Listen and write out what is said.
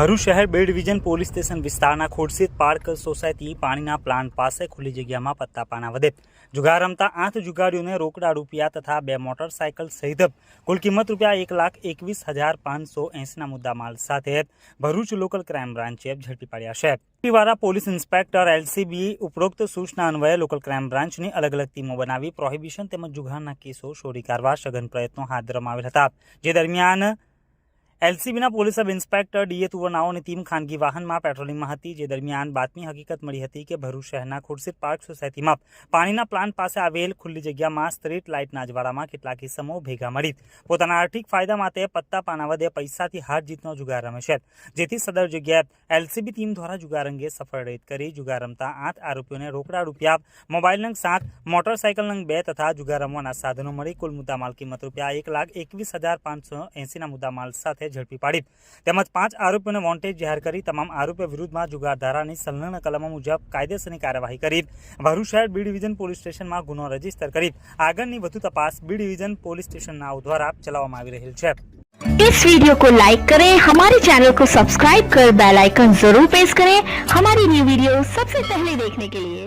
ભરૂચ શહેર બે division police station વિસ્તારના ખોડસીદ પાર્ક સોસાયટી પાણીના પ્લાન્ટ પાસે ખુલ્લી જગ્યામાં પત્તા પાના વધે. જુગાર રમતા આઠ જુગારીઓને રોકડા રૂપિયા તથા બે મોટરસાયકલ સહિત કુલ કિંમત રૂપિયા એક લાખ એકવીસ હજાર પાંચસો એંસીના મુદ્દામાલ સાથે ભરૂચ લોકલ ક્રાઇમ બ્રાન્ચે ઝડપી પાડ્યા છે. વાળા પોલીસ ઇન્સ્પેક્ટર એલસીબી ઉપરોક્ત સૂચના અન્વયે લોકલ ક્રાઇમ બ્રાન્ચની અલગ અલગ ટીમો બનાવી પ્રોહિબિશન તેમજ જુગારના કેસો શોધી કાઢવા સઘન પ્રયત્નો હાથ ધરવામાં આવેલ હતા. જે દરમિયાન એલસીબીના પોલીસ સબ ઇન્સ્પેક્ટર ડીએ તુવરનાઓની ટીમ ખાનગી વાહનમાં પેટ્રોલિંગમાં હતી, જે દરમિયાન બાતમી હકીકત મળી હતી કે ભરૂચ શહેરના ખુરશીદ પાર્ક સોસાયટીમાં પાણીના પ્લાન્ટ પાસે આવેલ ખુલ્લી જગ્યામાં સ્ટ્રીટ લાઇટના અજવાળામાં કેટલાક ઇસમો ભેગા મળી. પોતાના આર્થિક ફાયદા માટે પત્તા પાના વધે પૈસાથી હાર જીતનો જુગાર રમે છે. જેથી સદર જગ્યાએ એલસીબી ટીમ દ્વારા જુગાર અંગે સફળ રેડ કરી જુગાર રમતા આઠ આરોપીઓને રોકડા રૂપિયા, મોબાઈલ નંગ સાત મોટરસાઇકલ નંગ બે તથા જુગાર રમવાના સાધનો મળી. કુલ મુદ્દામાલ કિંમત રૂપિયા એક લાખ એકવીસ હજાર પાંચસો એંસીના મુદ્દામાલ સાથે ઝડપી પાડી તેમજ પાંચ આરોપીઓને વોન્ટેજ જાહેર કરી તમામ આરોપીઓ વિરુદ્ધમાં જુગાર ધારાની સંલગ્ન કલમો મુજબ કાયદેસરની કાર્યવાહી કરી ભરૂચ શહેર બી ડિવિઝન પોલીસ સ્ટેશનમાં ગુનો રજીસ્ટર કરી આગળની વધુ તપાસ બી ડિવિઝન પોલીસ સ્ટેશનના દ્વારા ચલાવવામાં આવી રહેલ છે इस वीडियो को लाइक करें हमारे चैनल को सब्सक्राइब कर बेल आइकन जरूर प्रेस करें हमारी न्यू वीडियो सबसे पहले देखने के लिए